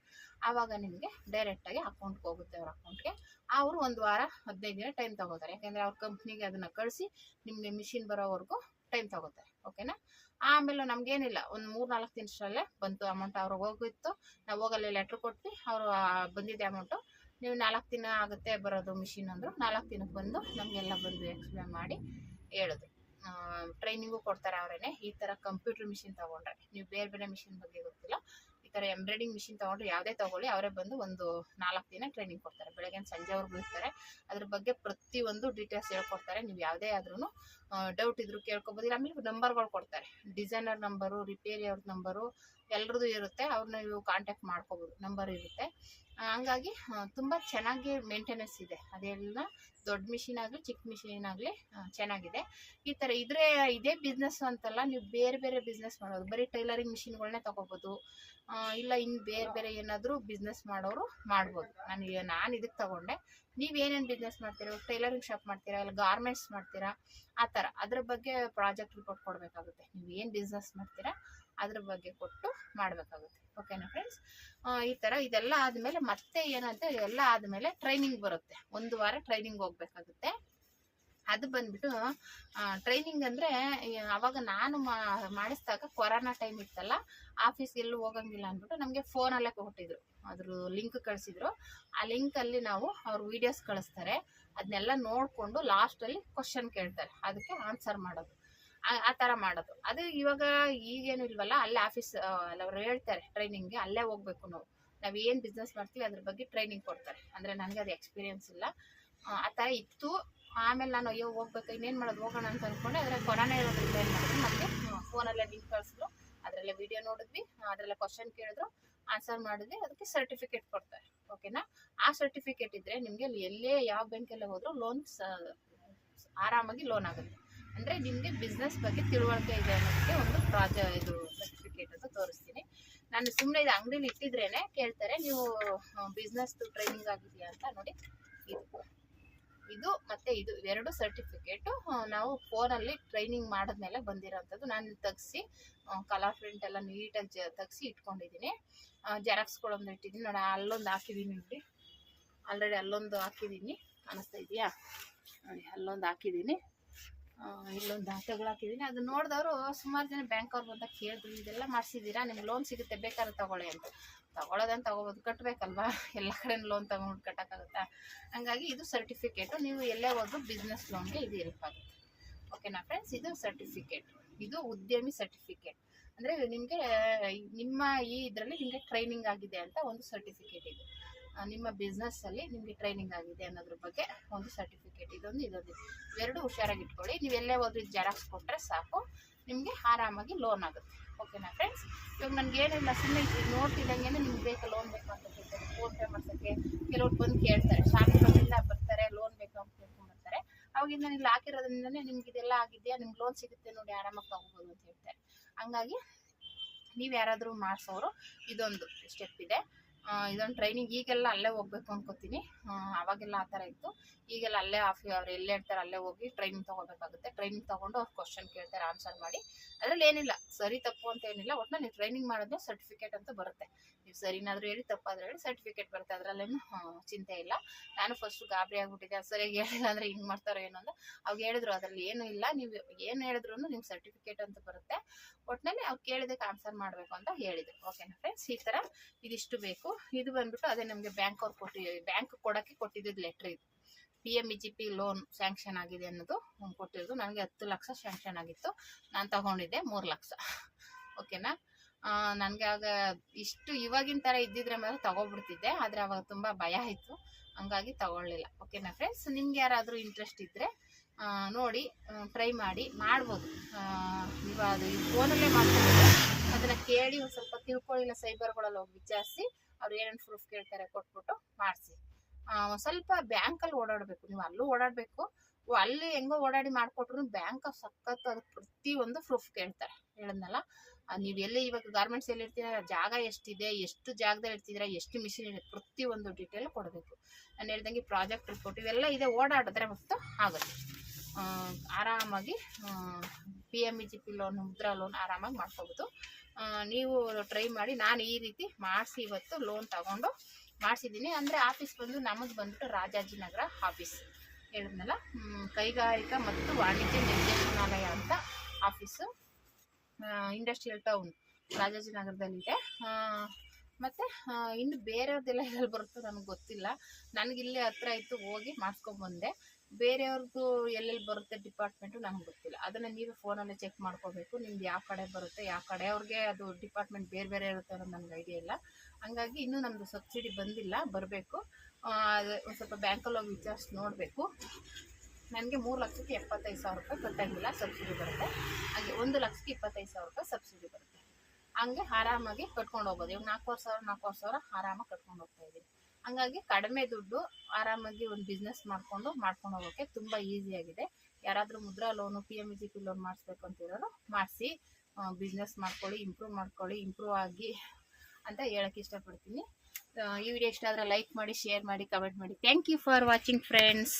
ಆವಾಗ ನಿಮಗೆ ಡೈರೆಕ್ಟಾಗಿ ಅಕೌಂಟ್ಗೆ ಹೋಗುತ್ತೆ ಅವ್ರ ಅಕೌಂಟ್ಗೆ ಅವರು ಒಂದು ವಾರ ಹದಿನೈದು ದಿನ ಟೈಮ್ ತಗೋತಾರೆ. ಯಾಕೆಂದರೆ ಅವ್ರ ಕಂಪ್ನಿಗೆ ಅದನ್ನು ಕಳಿಸಿ ನಿಮಗೆ ಮಿಷಿನ್ ಬರೋವರೆಗೂ ಟೈಮ್ ತಗೋತಾರೆ ಓಕೆನಾ ಆಮೇಲೆ ನಮಗೇನಿಲ್ಲ, ಒಂದು ಮೂರು ನಾಲ್ಕು ದಿನದಲ್ಲೇ ಬಂತು. ಅಮೌಂಟ್ ಅವ್ರಿಗೆ ಹೋಗಿತ್ತು. ನಾವು ಹೋಗಲ್ಲಿ ಲೆಟ್ರ್ ಕೊಟ್ಟು ಅವರು ಬಂದಿದ್ದೆ ಅಮೌಂಟು ನೀವು ನಾಲ್ಕು ದಿನ ಆಗುತ್ತೆ ಬರೋದು ಮಿಷಿನ್ ಅಂದರು, ನಾಲ್ಕು ದಿನಕ್ಕೆ ಬಂದು ನಮಗೆಲ್ಲ ಬಂದು ಎಕ್ಸ್ಪ್ಲೇನ್ ಮಾಡಿ ಹೇಳಿದ್ರು ಟ್ರೈನಿಂಗು ಕೊಡ್ತಾರೆ ಅವರೇನೆ. ಈ ಥರ ಕಂಪ್ಯೂಟರ್ ಮಿಷಿನ್ ತೊಗೊಂಡ್ರೆ. ನೀವು ಬೇರೆ ಬೇರೆ ಮಿಷಿನ್ ಬಗ್ಗೆ ಗೊತ್ತಿಲ್ಲ. ಈ ಥರ ಎಂಬ್ರಾಯ್ಡಿಂಗ್ ಮಿಷಿನ್ ತೊಗೊಂಡ್ರೆ ಯಾವುದೇ ತೊಗೊಳ್ಳಿ, ಅವರೇ ಬಂದು ಒಂದು ನಾಲ್ಕು ದಿನ ಟ್ರೈನಿಂಗ್ ಕೊಡ್ತಾರೆ. ಬೆಳಗ್ಗೆ ಸಂಜೆವರೆಗೂ ಇರ್ತಾರೆ ಅದ್ರ ಬಗ್ಗೆ ಪ್ರತಿಯೊಂದು ಡೀಟೇಲ್ಸ್ ಹೇಳ್ಕೊಡ್ತಾರೆ. ನೀವು ಯಾವುದೇ ಆದ್ರೂ ಡೌಟ್ ಇದ್ರು ಕೇಳ್ಕೊಬೋದಿಲ್ಲ ಆಮೇಲೆ ನಂಬರ್ಗಳು ಕೊಡ್ತಾರೆ. ಡಿಸೈನರ್ ನಂಬರು ರಿಪೇರಿ ಅವ್ರ ನಂಬರು ಎಲ್ರದ್ದು ಇರುತ್ತೆ ಅವ್ರನ್ನ ನೀವು ಕಾಂಟ್ಯಾಕ್ಟ್ ಮಾಡ್ಕೋಬೋದು ನಂಬರ್ ಇರುತ್ತೆ. ಹಂಗಾಗಿ ತುಂಬ ಚೆನ್ನಾಗಿ ಮೇಂಟೆನೆನ್ಸ್ ಇದೆ. ಅದೆಲ್ಲ ದೊಡ್ಡ ಮಿಷಿನ್ ಆಗಲಿ, ಚಿಕ್ಕ ಮಿಷಿನ್ ಆಗಲಿ ಚೆನ್ನಾಗಿದೆ. ಈ ಥರ ಇದ್ರೆ ಇದೇ ಬಿಸ್ನೆಸ್ ಅಂತಲ್ಲ, ನೀವು ಬೇರೆ ಬೇರೆ ಬಿಸ್ನೆಸ್ ಮಾಡೋದು. ಬರೀ ಟೈಲರಿಂಗ್ ಮಿಷಿನ್ಗಳನ್ನೇ ತಗೋಬೋದು. ಇಲ್ಲ ಇನ್ನು ಬೇರೆ ಬೇರೆ ಏನಾದರೂ ಬಿಸ್ನೆಸ್ ಮಾಡೋರು ಮಾಡ್ಬೋದು. ನಾನು ನಾನು ಇದಕ್ಕೆ ತಗೊಂಡೆ. ನೀವು ಏನೇನು ಬಿಸ್ನೆಸ್ ಮಾಡ್ತೀರಾ ಟೈಲರಿಂಗ್ ಶಾಪ್ ಮಾಡ್ತೀರಾ, ಇಲ್ಲ ಗಾರ್ಮೆಂಟ್ಸ್ ಮಾಡ್ತೀರಾ, ಆ ಥರ ಅದ್ರ ಬಗ್ಗೆ ಪ್ರಾಜೆಕ್ಟ್ ರಿಪೋರ್ಟ್ ಕೊಡಬೇಕಾಗುತ್ತೆ. ನೀವು ಏನು ಬಿಸ್ನೆಸ್ ಮಾಡ್ತೀರಾ ಅದ್ರ ಬಗ್ಗೆ ಕೊಟ್ಟು ಮಾಡಬೇಕಾಗುತ್ತೆ. ಓಕೆನಾ ಫ್ರೆಂಡ್ಸ್ ಈ ಥರ ಇದೆಲ್ಲ ಆದಮೇಲೆ ಮತ್ತೆ ಏನಂತ, ಎಲ್ಲ ಆದಮೇಲೆ ಟ್ರೈನಿಂಗ್ ಬರುತ್ತೆ. ಒಂದು ವಾರ ಟ್ರೈನಿಂಗ್ ಹೋಗ್ಬೇಕಾಗುತ್ತೆ. ಅದು ಬಂದ್ಬಿಟ್ಟು ಟ್ರೈನಿಂಗ್ ಅಂದರೆ ಅವಾಗ ನಾನು ಮಾಡಿಸಿದಾಗ ಕೊರೋನಾ ಟೈಮ್ ಇತ್ತಲ್ಲ ಆಫೀಸ್ ಎಲ್ಲೂ ಹೋಗಂಗಿಲ್ಲ ಅಂದ್ಬಿಟ್ಟು ನಮಗೆ ಫೋನಲ್ಲೇ ಕೊಟ್ಟಿದ್ರು. ಅದ್ರ ಲಿಂಕ್ ಕಳಿಸಿದ್ರು. ಆ ಲಿಂಕಲ್ಲಿ ನಾವು ಅವ್ರ ವಿಡಿಯೋಸ್ ಕಳಿಸ್ತಾರೆ. ಅದನ್ನೆಲ್ಲ ನೋಡಿಕೊಂಡು ಲಾಸ್ಟಲ್ಲಿ ಕ್ವಶನ್ ಕೇಳ್ತಾರೆ. ಅದಕ್ಕೆ ಆನ್ಸರ್ ಮಾಡೋದು. ಆ- ಥರ ಮಾಡೋದು. ಅದು ಇವಾಗ ಈಗೇನು ಇಲ್ವಲ್ಲ, ಅಲ್ಲೇ ಆಫೀಸ್ ಅವ್ರು ಹೇಳ್ತಾರೆ ಟ್ರೈನಿಂಗ್ಗೆ ಅಲ್ಲೇ ಹೋಗ್ಬೇಕು ನಾವು. ನಾವು ಏನು ಬಿಸ್ನೆಸ್ ಮಾಡ್ತೀವಿ ಅದ್ರ ಬಗ್ಗೆ ಟ್ರೈನಿಂಗ್ ಕೊಡ್ತಾರೆ. ಅಂದರೆ ನನಗೆ ಅದು ಎಕ್ಸ್ಪೀರಿಯನ್ಸ್ ಇಲ್ಲ. ಆ ತರ ಇತ್ತು. ಆಮೇಲೆ ನಾನು ಅಯ್ಯೋ ಹೋಗ್ಬೇಕು, ಇನ್ನೇನು ಮಾಡೋದು? ಹೋಗೋಣ ಅಂತ ಅಂದ್ಕೊಂಡೆ ಆದರೆ ಕೊರೋನಾ ಇರೋದ್ರಿಂದ ಏನು ಮಾಡಿದ್ರು? ಮತ್ತೆ ಫೋನಲ್ಲೇ ಲಿಂಕ್ ಕಳಿಸಿದ್ರು. ಅದರಲ್ಲೇ ವಿಡಿಯೋ ನೋಡಿದ್ವಿ. ಅದರಲ್ಲೇ ಕ್ವಶನ್ ಕೇಳಿದ್ರು. ಆನ್ಸರ್ ಮಾಡಿದ್ವಿ. ಅದಕ್ಕೆ ಸರ್ಟಿಫಿಕೇಟ್ ಕೊಡ್ತಾರೆ. ಓಕೆನಾ ಆ ಸರ್ಟಿಫಿಕೇಟ್ ಇದ್ದರೆ ನಿಮಗೆ ಎಲ್ಲೇ ಯಾವ ಬ್ಯಾಂಕಲ್ಲೇ ಹೋದರೂ ಲೋನ್ ಆರಾಮಾಗಿ ಲೋನ್ ಆಗುತ್ತೆ. ಅಂದರೆ ನಿಮಗೆ ಬಿಸ್ನೆಸ್ ಬಗ್ಗೆ ತಿಳುವಳಿಕೆ ಇದೆ ಅನ್ನೋದಕ್ಕೆ ಒಂದು ಪ್ರಾಜ ಇದು ಸರ್ಟಿಫಿಕೇಟ್ ಅಂತ ತೋರಿಸ್ತೀನಿ. ನಾನು ಸುಮ್ಮನೆ ಇದು ಅಂಗಡಿಲಿ ಇಟ್ಟಿದ್ರೇನೆ ಕೇಳ್ತಾರೆ, ನೀವು ಬಿಸ್ನೆಸ್ ಟ್ರೈನಿಂಗ್ ಆಗಿದೆಯಾ ಅಂತ ನೋಡಿ. ಇದು. ಇದು ಮತ್ತೆ ಇದು ಎರಡು ಸರ್ಟಿಫಿಕೇಟು ನಾವು ಫೋನಲ್ಲಿ ಟ್ರೈನಿಂಗ್ ಮಾಡಿದ್ಮೇಲೆ ಬಂದಿರೋಂಥದ್ದು. ನಾನು ತೆಗ್ಸಿ ಕಲರ್ ಪ್ರಿಂಟ್ ಎಲ್ಲ ನೀಟಾಗಿ ತೆಗ್ಸಿ ಇಟ್ಕೊಂಡಿದ್ದೀನಿ. ಜೆರಾಕ್ಸ್ಗಳೊಂದು ಇಟ್ಟಿದ್ದೀನಿ. ನೋಡಿ, ಅಲ್ಲೊಂದು ಹಾಕಿದ್ದೀನಿ ನೋಡಿ. ಆಲ್ರೆಡಿ ಅಲ್ಲೊಂದು ಹಾಕಿದ್ದೀನಿ. ಅನಿಸ್ತಾ ಇದೆಯಾ? ನೋಡಿ, ಅಲ್ಲೊಂದು ಹಾಕಿದ್ದೀನಿ. ಇಲ್ಲೊಂದು ದಾಖಲೆಗಳು ಹಾಕಿದ್ದೀನಿ ಅದು ನೋಡಿದವರು ಸುಮಾರು ಜನ ಬ್ಯಾಂಕ್ ಅವ್ರು ಬಂದಾಗ ಕೇಳಿದ್ರು, ಇದೆಲ್ಲ ಮಾಡಿಸಿದ್ದೀರಾ ನಿಮ್ಗೆ ಲೋನ್ ಸಿಗುತ್ತೆ, ಬೇಕಾದ್ರೆ ತಗೊಳ್ಳಿ ಅಂತ. ತಗೊಳ್ಳೋದಂತ ತಗೋಬೋದು ಕಟ್ಟಬೇಕಲ್ವಾ ಎಲ್ಲ ಕಡೆ ಲೋನ್ ತಗೊಂಡು ಕಟ್ಟೋಕ್ಕಾಗುತ್ತಾ? ಹಂಗಾಗಿ ಇದು ಸರ್ಟಿಫಿಕೇಟು ನೀವು ಎಲ್ಲೇ ಹೋದ್ರು ಬಿಸ್ನೆಸ್ ಲೋನ್ಗೆ ಇದು ಹೆಲ್ಪ್ ಆಗುತ್ತೆ. ಓಕೆನಾ ಫ್ರೆಂಡ್ಸ್ ಇದು ಸರ್ಟಿಫಿಕೇಟ್ ಇದು ಉದ್ಯಮಿ ಸರ್ಟಿಫಿಕೇಟ್ ಅಂದರೆ ನಿಮಗೆ, ನಿಮ್ಮ ಈ ಇದರಲ್ಲಿ ನಿಮಗೆ ಟ್ರೈನಿಂಗ್ ಆಗಿದೆ ಅಂತ ಒಂದು ಸರ್ಟಿಫಿಕೇಟ್ ಇದೆ. ನಿಮ್ಮ ಬಿಸ್ನೆಸ್ಸಲ್ಲಿ ನಿಮಗೆ ಟ್ರೈನಿಂಗ್ ಆಗಿದೆ ಅನ್ನೋದ್ರ ಬಗ್ಗೆ ಒಂದು ಸರ್ಟಿಫಿಕೇಟ್ ಇದೊಂದು ಇದೊಂದು. ಎರಡು ಹುಷಾರಾಗಿ ಇಟ್ಕೊಳ್ಳಿ. ನೀವು ಎಲ್ಲೇ ಹೋದ್ರೂ ಜೆರಾಕ್ಸ್ ಕೊಟ್ಟರೆ ಸಾಕು. ನಿಮಗೆ ಆರಾಮಾಗಿ ಲೋನ್ ಆಗುತ್ತೆ. ಓಕೆನಾ ಫ್ರೆಂಡ್ಸ್ ಇವಾಗ ನನಗೆ ಏನಿಲ್ಲ ಸುಮ್ಮನೆ ನೋಡ್ತಿದ್ದಂಗೆ ನಿಮ್ಗೆ ಬೇಕಾ ಲೋನ್ ಬೇಕು ಅಂತ ಕೇಳ್ತಾರೆ. ಫೋನ್ ಪೇ ಮಾಡ್ಸೋಕ್ಕೆ ಕೆಲವ್ರು ಬಂದು ಕೇಳ್ತಾರೆ. ಶಾಪಿಂಗಿಂದ ಬರ್ತಾರೆ ಲೋನ್ ಬೇಕು ಅಂತ ಕೇಳ್ಕೊಂಡ್ಬರ್ತಾರೆ ಅವಾಗಿಂದ ನೀವು ಹಾಕಿರೋದ್ರಿಂದನೇ ನಿಮ್ಗೆ ಇದೆಲ್ಲ ಆಗಿದೆಯಾ? ನಿಮ್ಗೆ ಲೋನ್ ಸಿಗುತ್ತೆ ನೋಡಿ, ಆರಾಮಾಗಿ ತಗೋಬೋದು ಅಂತ ಹೇಳ್ತಾರೆ. ಹಂಗಾಗಿ ನೀವು ಯಾರಾದರೂ ಮಾಡಿಸೋರು ಇದೊಂದು ಸ್ಟೆಪ್ ಇದೆ. ಇದೊಂದು ಟ್ರೈನಿಂಗ್ ಈಗೆಲ್ಲ ಅಲ್ಲೇ ಹೋಗ್ಬೇಕು ಅನ್ಕೋತೀನಿ. ಅವಾಗೆಲ್ಲ ಆ ಥರ ಇತ್ತು. ಈಗೆಲ್ಲ ಅಲ್ಲೇ ಆಫ್ ಅವ್ರು ಎಲ್ಲಿ ಹೇಳ್ತಾರೆ ಅಲ್ಲೇ ಹೋಗಿ ಟ್ರೈನಿಂಗ್ ತೊಗೋಬೇಕಾಗುತ್ತೆ. ಟ್ರೈನಿಂಗ್ ತೊಗೊಂಡು ಅವ್ರು ಕ್ವಶನ್ ಕೇಳ್ತಾರೆ ಆನ್ಸರ್ ಮಾಡಿ. ಅದರಲ್ಲಿ ಏನಿಲ್ಲ, ಸರಿ ತಪ್ಪು ಅಂತ ಏನಿಲ್ಲ. ಒಟ್ಟು ನೀವು ಟ್ರೈನಿಂಗ್ ಮಾಡಿದ್ರೆ ಸರ್ಟಿಫಿಕೇಟ್ ಅಂತ ಬರುತ್ತೆ. ನೀವು ಸರಿನಾದ್ರೂ ಹೇಳಿ ತಪ್ಪಾದ್ರೂ ಹೇಳಿ ಸರ್ಟಿಫಿಕೇಟ್ ಬರುತ್ತೆ ಅದರಲ್ಲೇನು ಚಿಂತೆ ಇಲ್ಲ. ನಾನು ಫಸ್ಟ್ ಗಾಬರಿ ಆಗ್ಬಿಟ್ಟಿದ್ದೆ. ಅದು ಸರಿಯಾಗಿ ಹೇಳಿಲ್ಲ ಅಂದ್ರೆ ಹಿಂಗೆ ಮಾಡ್ತಾರೋ ಏನೋ ಅಂತ. ಅವಾಗ ಹೇಳಿದ್ರು, ಅದರಲ್ಲಿ ಏನೂ ಇಲ್ಲ. ನೀವು ಏನು ಹೇಳಿದ್ರು ನಿಮ್ಗೆ ಸರ್ಟಿಫಿಕೇಟ್ ಅಂತ ಬರುತ್ತೆ. ಒಟ್ಟಿನಲ್ಲಿ ಅವ್ರು ಕೇಳಿದಕ್ಕೆ ಆನ್ಸರ್ ಮಾಡಬೇಕು ಅಂತ ಹೇಳಿದ್ರು. ಓಕೆನಾ ಫ್ರೆಂಡ್ಸ್ ಈ ಥರ ಇದಿಷ್ಟು ಬೇಕು. ಇದು ಬಂದ್ಬಿಟ್ಟು ಅದೇ ನಮಗೆ ಬ್ಯಾಂಕ್ ಅವ್ರು ಕೊಟ್ಟಿ ಬ್ಯಾಂಕ್ ಕೊಡೋಕ್ಕೆ ಕೊಟ್ಟಿದ್ದು ಲೆಟ್ರ್ ಇದು. P M E G P loan sanction ಆಗಿದೆ ಅನ್ನೋದು ಕೊಟ್ಟಿರೋದು. ನನಗೆ ಹತ್ತು ಲಕ್ಷ ಸ್ಯಾಂಕ್ಷನ್ ಆಗಿತ್ತು. ನಾನು ತಗೊಂಡಿದ್ದೆ ಮೂರು ಲಕ್ಷ. ಓಕೆನಾ ನನಗೆ ಆಗ ಇಷ್ಟು ಇವಾಗಿನ ಥರ ಇದ್ದಿದ್ರೆ ಮಾತ್ರ ತಗೊಬಿಡ್ತಿದ್ದೆ ಆದರೆ ಅವಾಗ ತುಂಬ ಭಯ ಇತ್ತು ಹಂಗಾಗಿ ತಗೊಳ್ಳಿಲ್ಲ. ಓಕೆನಾ ಫ್ರೆಂಡ್ಸ್ ನಿಮ್ಗೆ ಯಾರಾದರೂ ಇಂಟ್ರೆಸ್ಟ್ ಇದ್ದರೆ ನೋಡಿ ಟ್ರೈ ಮಾಡಿ, ಮಾಡ್ಬೋದು. ಇವಾಗ ಫೋನಲ್ಲೇ ಮಾಡ್ಕೊಬೋದು ಅದನ್ನು ಕೇಳಿ ಒಂದು ಸ್ವಲ್ಪ ತಿಳ್ಕೊಳ್ಳಿಲ್ಲ ಸೈಬರ್ಗಳಲ್ಲಿ ಹೋಗಿ ವಿಚಾರಿಸಿ, ಅವ್ರು ಏನೇನು ಪ್ರೂಫ್ ಕೇಳ್ತಾರೆ ಕೊಟ್ಬಿಟ್ಟು ಮಾಡಿಸಿ. ಸ್ವಲ್ಪ ಬ್ಯಾಂಕಲ್ಲಿ ಓಡಾಡಬೇಕು. ನೀವು ಅಲ್ಲೂ ಓಡಾಡಬೇಕು. ಅಲ್ಲಿ ಹೆಂಗೋ ಓಡಾಡಿ ಮಾಡಿಕೊಟ್ರು ಬ್ಯಾಂಕ್ ಸಖತ್ತು ಅದಕ್ಕೆ ಪ್ರತಿಯೊಂದು ಪ್ರೂಫ್ ಕೇಳ್ತಾರೆ. ಹೇಳಿದ್ನಲ್ಲ? ನೀವು ಎಲ್ಲಿ ಇವಾಗ ಗಾರ್ಮೆಂಟ್ಸ್ ಎಲ್ಲಿ ಇರ್ತೀರಾ ಜಾಗ ಎಷ್ಟಿದೆ? ಎಷ್ಟು ಜಾಗದಲ್ಲಿ ಇರ್ತಿದ್ದೀರಾ ಎಷ್ಟು ಮಿಷಿನ್ ಇದೆ? ಪ್ರತಿಯೊಂದು ಡೀಟೇಲ್ ಕೊಡಬೇಕು. ನಾನು ಹೇಳ್ದಂಗೆ ಪ್ರಾಜೆಕ್ಟ್ ರಿಪೋರ್ಟ್ ಇವೆಲ್ಲ ಇದೆ. ಓಡಾಡಿದ್ರೆ ಮತ್ತು ಆಗುತ್ತೆ. ಆರಾಮಾಗಿ P M E G P loan Mudra loan ಆರಾಮಾಗಿ ಮಾಡ್ಕೋಬೋದು. ನೀವು ಟ್ರೈ ಮಾಡಿ. ನಾನು ಈ ರೀತಿ ಮಾಡಿಸಿ ಇವತ್ತು ಲೋನ್ ತಗೊಂಡು ಮಾಡಿಸಿದ್ದೀನಿ. ಅಂದರೆ ಆಫೀಸ್ ಬಂದು ನಮಗೆ ಬಂದುಬಿಟ್ಟು ರಾಜಾಜಿನಗರ ಆಫೀಸ್ ಹೇಳಿದ್ನಲ್ಲ? ಕೈಗಾರಿಕಾ ಮತ್ತು ವಾಣಿಜ್ಯ ನಿರ್ದೇಶನಾಲಯ ಅಂತ ಆಫೀಸು ಇಂಡಸ್ಟ್ರಿಯಲ್ ಟೌನ್ ರಾಜಾಜಿನಗರದಲ್ಲಿದೆ ಮತ್ತು ಮತ್ತೆ ಇನ್ನು ಬೇರೆಯವ್ರದ್ದೆಲ್ಲ ಎಲ್ಲಿ ಬರುತ್ತೋ ನನಗೆ ಗೊತ್ತಿಲ್ಲ. ನನಗೆ ಇಲ್ಲೇ ಹತ್ರ ಇತ್ತು ಹೋಗಿ ಮಾಡಿಸ್ಕೊಂಬಂದೆ ಬೇರೆಯವ್ರದ್ದು ಎಲ್ಲೆಲ್ಲಿ ಬರುತ್ತೆ ಡಿಪಾರ್ಟ್ಮೆಂಟು ನನಗೆ ಗೊತ್ತಿಲ್ಲ. ಅದನ್ನು ನೀವು ಫೋನಲ್ಲೇ ಚೆಕ್ ಮಾಡ್ಕೋಬೇಕು. ನಿಮ್ದು ಯಾವ ಕಡೆ ಬರುತ್ತೆ, ಯಾವ ಕಡೆ ಅವ್ರಿಗೆ ಅದು ಡಿಪಾರ್ಟ್ಮೆಂಟ್ ಬೇರೆ ಬೇರೆ ಇರುತ್ತೆ ಅನ್ನೋದು ನನಗೆ ಐಡಿಯಾ ಇಲ್ಲ. ಹಂಗಾಗಿ ಇನ್ನೂ ನಮ್ಮದು ಸಬ್ಸಿಡಿ ಬಂದಿಲ್ಲ, ಬರಬೇಕು. ಒಂದು ಸ್ವಲ್ಪ ಬ್ಯಾಂಕಲ್ಲಿ ಹೋಗಿ ವಿಚಾರಿಸಿ ನೋಡಬೇಕು. ನನಗೆ ಮೂರು ಲಕ್ಷಕ್ಕೆ ಎಪ್ಪತ್ತೈದು ಸಾವಿರ ರೂಪಾಯಿ ಕಟ್ಟಂಗಿಲ್ಲ ಸಬ್ಸಿಡಿ ಬರುತ್ತೆ. ಹಾಗೆ ಒಂದು ಲಕ್ಷಕ್ಕೆ ಇಪ್ಪತ್ತೈದು ಸಾವಿರ ರೂಪಾಯಿ ಸಬ್ಸಿಡಿ ಬರುತ್ತೆ. ಹಂಗೆ ಆರಾಮಾಗಿ ಕಟ್ಕೊಂಡು ಹೋಗ್ಬೋದು. ಇವಾಗ ನಾಲ್ಕೂವರೆ ಸಾವಿರ ನಾಲ್ಕೂವರೆ ಸಾವಿರ ಆರಾಮಾಗಿ ಕಟ್ಕೊಂಡು ಹೋಗ್ತಾ ಇದ್ದೀನಿ. ಹಂಗಾಗಿ ಕಡಿಮೆ ದುಡ್ಡು ಆರಾಮಾಗಿ ಒಂದು ಬಿಸ್ನೆಸ್ ಮಾಡಿಕೊಂಡು, ಮಾಡ್ಕೊಂಡು ಹೋಗೋಕ್ಕೆ ತುಂಬ ಈಸಿಯಾಗಿದೆ ಯಾರಾದರೂ Mudra loan P M G P loan ಮಾಡಿಸ್ಬೇಕು ಅಂತಿರೋರು ಮಾಡಿಸಿ ಬಿಸ್ನೆಸ್ ಮಾಡ್ಕೊಳ್ಳಿ ಇಂಪ್ರೂವ್ ಮಾಡ್ಕೊಳ್ಳಿ ಇಂಪ್ರೂವ್ ಆಗಿ ಅಂತ ಹೇಳಕ್ಕೆ ಇಷ್ಟಪಡ್ತೀನಿ. ಈ ವಿಡಿಯೋ ಇಷ್ಟ ಆದರೆ ಲೈಕ್ ಮಾಡಿ ಶೇರ್ ಮಾಡಿ ಕಮೆಂಟ್ ಮಾಡಿ. Thank you for watching friends